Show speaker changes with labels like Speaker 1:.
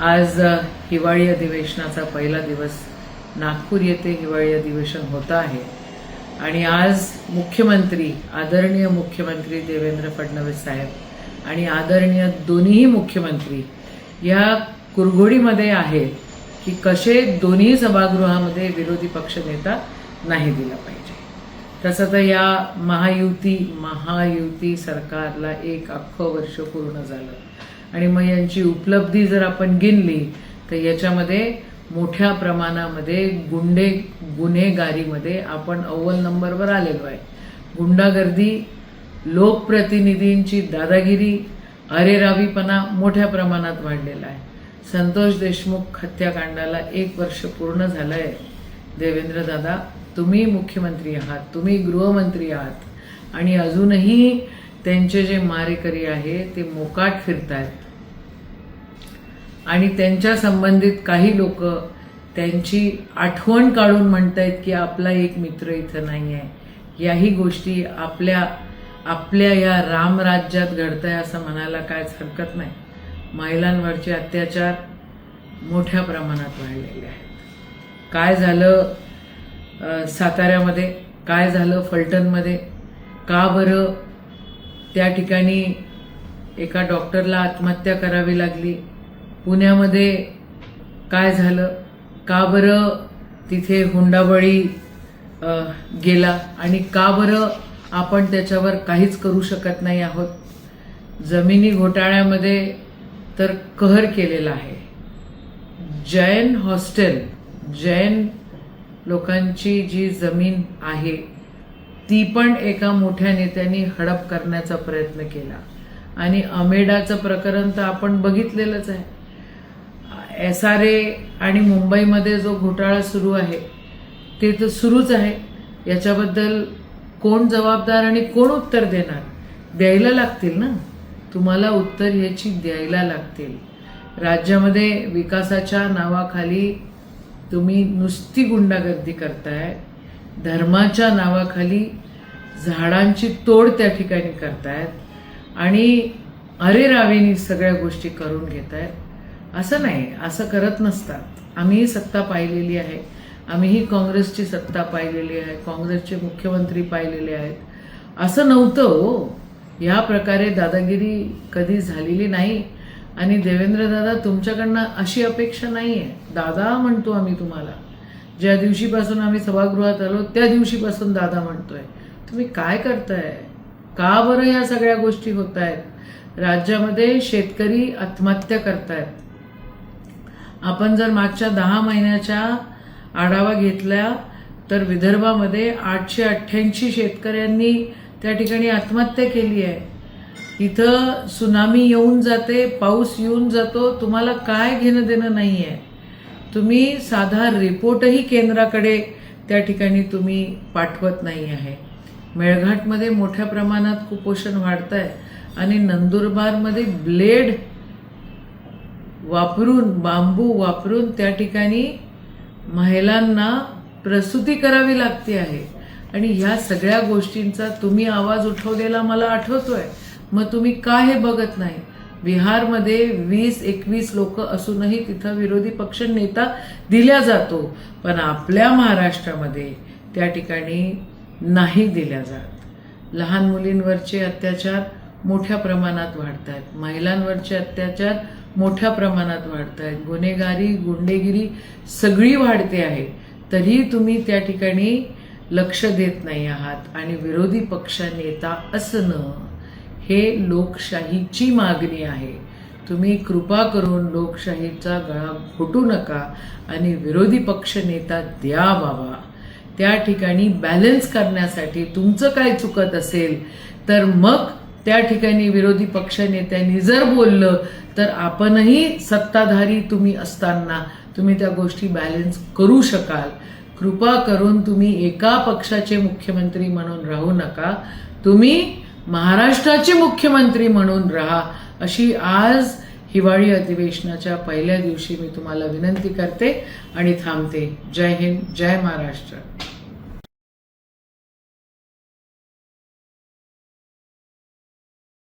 Speaker 1: आज हिवाळी अधिवेशनाचा पहिला दिवस नागपूर येथे हिवाळी अधिवेशन होतं आहे. आणि आज मुख्यमंत्री आदरणीय मुख्यमंत्री देवेंद्र फडणवीस साहेब आणि आदरणीय दोन्हीही मुख्यमंत्री या कुरघोडीमध्ये आहेत की कसे दोन्ही सभागृहामध्ये विरोधी पक्षनेता नाही दिला पाहिजे. तसं तर या महायुती महायुती सरकारला एक अख्खं वर्ष पूर्ण झालं. आणि मग यांची उपलब्धी जर आपण गिनली तर याच्यामध्ये मोठ्या प्रमाणामध्ये गुंडे गुन्हेगारीमध्ये आपण अव्वल नंबरवर आलेलो आहे. गुंडागर्दी लोकप्रतिनिधींची दादागिरी अरेरावीपणा मोठ्या प्रमाणात वाढलेला आहे. संतोष देशमुख हत्याकांडाला एक वर्ष पूर्ण झालं आहे देवेंद्र दादा तुम्ही मुख्यमंत्री आहात तुम्ही गृहमंत्री आहात. आणि अजूनही त्यांचे जे मारेकरी आहे ते मोकाट फिरतायत. आणि त्यांच्या संबंधित काही लोक त्यांची आठवण काढून म्हणत आहेत की आपला एक मित्र इथं नाही आहे याही गोष्टी आपल्या आपल्या या रामराज्यात घडत आहे असं म्हणायला कायच हरकत नाही. महिलांवरचे अत्याचार मोठ्या प्रमाणात वाढलेले आहेत. काय झालं साताऱ्यामध्ये? काय झालं फलटणमध्ये? का बरं त्या ठिकाणी एका डॉक्टरला आत्महत्या करावी लागली? पुण्यामध्ये काय झालं? का बरं तिथे हुंडाबळी गेला? आणि का बरं आपण त्याच्यावर काहीच करू शकत नाही आहोत? जमिनी घोटाळ्यामध्ये तर कहर केलेला आहे. जैन हॉस्टेल जैन लोकांची जी जमीन आहे ती पण एका मोठ्या नेत्यांनी हडप करण्याचा प्रयत्न केला. आणि अमेडाचं प्रकरण तर आपण बघितलेलंच आहे. एस आर ए आणि मुंबईमध्ये जो घोटाळा सुरू आहे ते तर सुरूच आहे. याच्याबद्दल कोण जबाबदार आणि कोण उत्तर देणार? द्यायला लागतील ना? तुम्हाला उत्तर ह्याची द्यायला लागतील. राज्यामध्ये विकासाच्या नावाखाली तुम्ही नुसती गुंडागर्दी करताय. धर्माच्या नावाखाली झाडांची तोड त्या ठिकाणी करतायत. आणि अरेरावेनी सगळ्या गोष्टी करून घेत आहेत असं नाही असं करत नसतात. आम्हीही सत्ता पाहिलेली आहे. आम्हीही काँग्रेसची सत्ता पाहिलेली आहे काँग्रेसचे मुख्यमंत्री पाहिलेले आहेत. असं नव्हतं हो. या प्रकारे दादागिरी कधी झालेली नाही. आणि देवेंद्र दादा तुमच्याकडनं अशी अपेक्षा नाही आहे दादा म्हणतो आम्ही तुम्हाला. ज्या दिवशीपासून आम्ही सभागृहात आलो त्या दिवशीपासून दादा म्हणतोय. तुम्ही काय करताय? का बरं या सगळ्या गोष्टी होत आहेत राज्यामध्ये शेतकरी आत्महत्या करतायत. आपण जर मागच्या दहा महिन्याच्या आढावा घेतला तर विदर्भामध्ये आठशे अठ्ठ्याऐंशी शेतकऱ्यांनी त्या ठिकाणी आत्महत्या केली आहे. इथं सुनामी येऊन जाते पाऊस येऊन जातो तुम्हाला काय घेणं देणं नाही आहे तुम्ही साधा रिपोर्टही केंद्राकडे त्या ठिकाणी तुम्ही पाठवत नाही आहे. मेळघाटमध्ये मोठ्या प्रमाणात कुपोषण वाढत आहे आणि नंदुरबारमध्ये ब्लेड वापरून बांबू वापरून त्या ठिकाणी महिलांना प्रसूती करावी लागते आहे. आणि ह्या सगळ्या गोष्टींचा तुम्ही आवाज उठवलेला मला आठवतोय. मग तुम्ही का हे बघत नाही? बिहारमध्ये वीस एकवीस लोक असूनही तिथं विरोधी पक्ष नेता दिला जातो. पण आपल्या महाराष्ट्रामध्ये त्या ठिकाणी नाही दिल्या जात. लहान मुलींवरचे अत्याचार मोठ्या प्रमाणात वाढत आहेत महिलांवरचे अत्याचार मोठ्या प्रमाणात वाढत आहेत गुन्हेगारी गुंडेगिरी सगळी वाढते आहे. तरी तुम्ही त्या ठिकाणी लक्ष देत नाही आहात. आणि विरोधी पक्ष नेता असणं हे लोकशाहीची मागणी आहे. तुम्ही कृपा करून लोकशाहीचा गळा घोटू नका आणि विरोधी पक्ष नेता द्या बाबा त्या ठिकाणी बॅलन्स करण्यासाठी तुमचं काय चुकत असेल तर मग त्या ठिकाणी विरोधी पक्ष नेत्यांनी जर बोललं तर आपणही सत्ताधारी तुम्ही असताना तुम्ही त्या गोष्टी बॅलन्स करू शकाल. कृपा करून तुम्ही एका पक्षाचे मुख्यमंत्री म्हणून राहू नका. तुम्ही महाराष्ट्राचे मुख्यमंत्री म्हणून राहा. अशी आज हिवाळी अधिवेशनाच्या पहिल्या दिवशी मी तुम्हाला विनंती करते आणि थांबते. जय हिंद जय महाराष्ट्र.